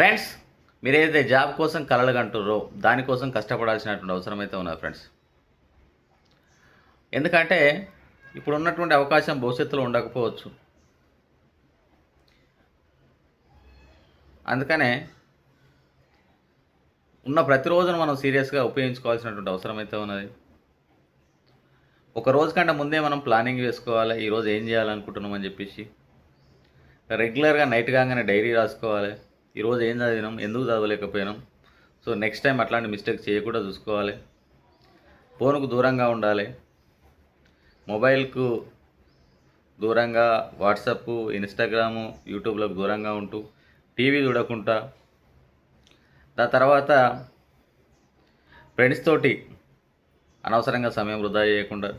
Friends మీరు ఏదైతే job కోసం కలలు కంటుర్రో దానికోసం కష్టపడాల్సినటువంటి అవసరం అయితే ఉన్నది ఫ్రెండ్స్. ఎందుకంటే ఇప్పుడు ఉన్నటువంటి అవకాశం భవిష్యత్తులో ఉండకపోవచ్చు. అందుకనే ఉన్న ప్రతిరోజును మనం సీరియస్గా ఉపయోగించుకోవాల్సినటువంటి అవసరం అయితే ఉన్నది. ఒక రోజు కంటే ముందే మనం ప్లానింగ్ వేసుకోవాలి ఈరోజు ఏం చేయాలనుకుంటున్నామని చెప్పేసి రెగ్యులర్గా నైట్ కాగానే డైరీ రాసుకోవాలి ఈరోజు ఏం చదివినాం? ఎందుకు చదవలేకపోయినాం? సో నెక్స్ట్ టైం అట్లాంటి మిస్టేక్ చేయకుండా చూసుకోవాలి. ఫోన్కు దూరంగా ఉండాలి. మొబైల్కు దూరంగా వాట్సప్ ఇన్స్టాగ్రాము యూట్యూబ్లకు దూరంగా ఉంటూ టీవీ చూడకుండా. దాని తర్వాత ఫ్రెండ్స్ తోటి అనవసరంగా సమయం వృధా చేయకుండా.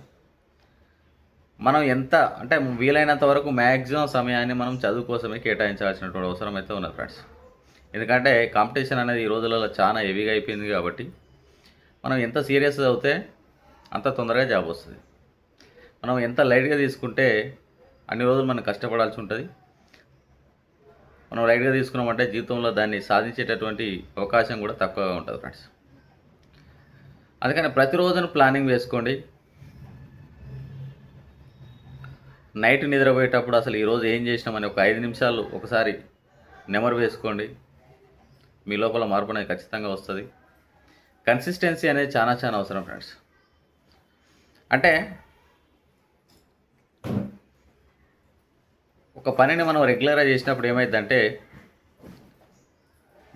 మనం ఎంత అంటే వీలైనంత వరకు మ్యాక్సిమం సమయాన్ని మనం చదువు కోసమే కేటాయించాల్సినటువంటి అవసరం అయితే ఉన్నది ఫ్రెండ్స్ ఎందుకంటే కాంపిటీషన్ అనేది ఈ రోజులలో చాలా హెవీగా అయిపోయింది కాబట్టి మనం ఎంత సీరియస్ అవుతే అంత తొందరగా జాబ్ వస్తుంది. మనం ఎంత లైట్గా తీసుకుంటే అన్ని రోజులు మనం కష్టపడాల్సి ఉంటుంది. మనం లైట్గా తీసుకున్నామంటే జీవితంలో దాన్ని సాధించేటటువంటి అవకాశం కూడా తక్కువగా ఉంటుంది ఫ్రెండ్స్. అందుకని ప్రతిరోజును ప్లానింగ్ వేసుకోండి. నైట్ నిద్రపోయేటప్పుడు అసలు ఈరోజు ఏం చేసినామని ఒక ఐదు నిమిషాలు ఒకసారి నెమరు వేసుకోండి. మీ లోపల మార్పు అనేది ఖచ్చితంగా వస్తుంది. కన్సిస్టెన్సీ అనేది చాలా చాలా అవసరం ఫ్రెండ్స్ అంటే ఒక పనిని మనం రెగ్యులర్గా చేసినప్పుడు ఏమైందంటే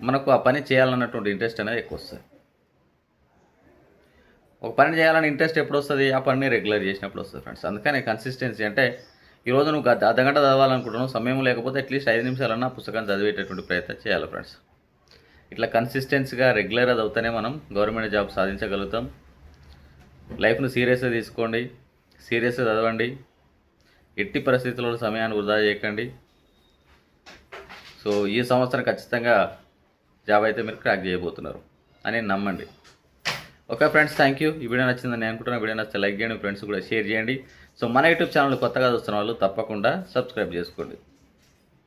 మనకు ఆ పని చేయాలన్నటువంటి ఇంట్రెస్ట్ అనేది ఎక్కువ వస్తుంది. ఒక పని చేయాలని ఇంట్రెస్ట్ ఎప్పుడు వస్తుంది? ఆ పనిని రెగ్యులర్ చేసినప్పుడు వస్తుంది ఫ్రెండ్స్ అందుకని కన్సిస్టెన్సీ అంటే ఈరోజు నువ్వు గత అర్ధగంట చదవాలనుకుంటున్నావు సమయం లేకపోతే అట్లీస్ట్ ఐదు నిమిషాలన్నా పుస్తకాన్ని చదివేటటువంటి ప్రయత్నం చేయాలి ఫ్రెండ్స్ ఇట్లా కన్సిస్టెన్సీగా రెగ్యులర్గా అవుతానే మనం గవర్నమెంట్ జాబ్ సాధించగలుగుతాం. లైఫ్ను సీరియస్గా తీసుకోండి. సీరియస్గా చదవండి. ఎట్టి పరిస్థితుల్లో సమయాన్ని వృధా చేయకండి. సో ఈ సంవత్సరం ఖచ్చితంగా జాబ్ అయితే మీరు క్రాక్ చేయబోతున్నారు అని నమ్మండి. ఓకే ఫ్రెండ్స్ థ్యాంక్ యూ ఈ వీడియో నచ్చిందని నేను అనుకుంటున్నా. వీడియో నచ్చితే లైక్ చేయండి ఫ్రెండ్స్ కూడా షేర్ చేయండి. సో మన యూట్యూబ్ ఛానల్ కొత్తగా చూస్తున్న వాళ్ళు తప్పకుండా సబ్స్క్రైబ్ చేసుకోండి.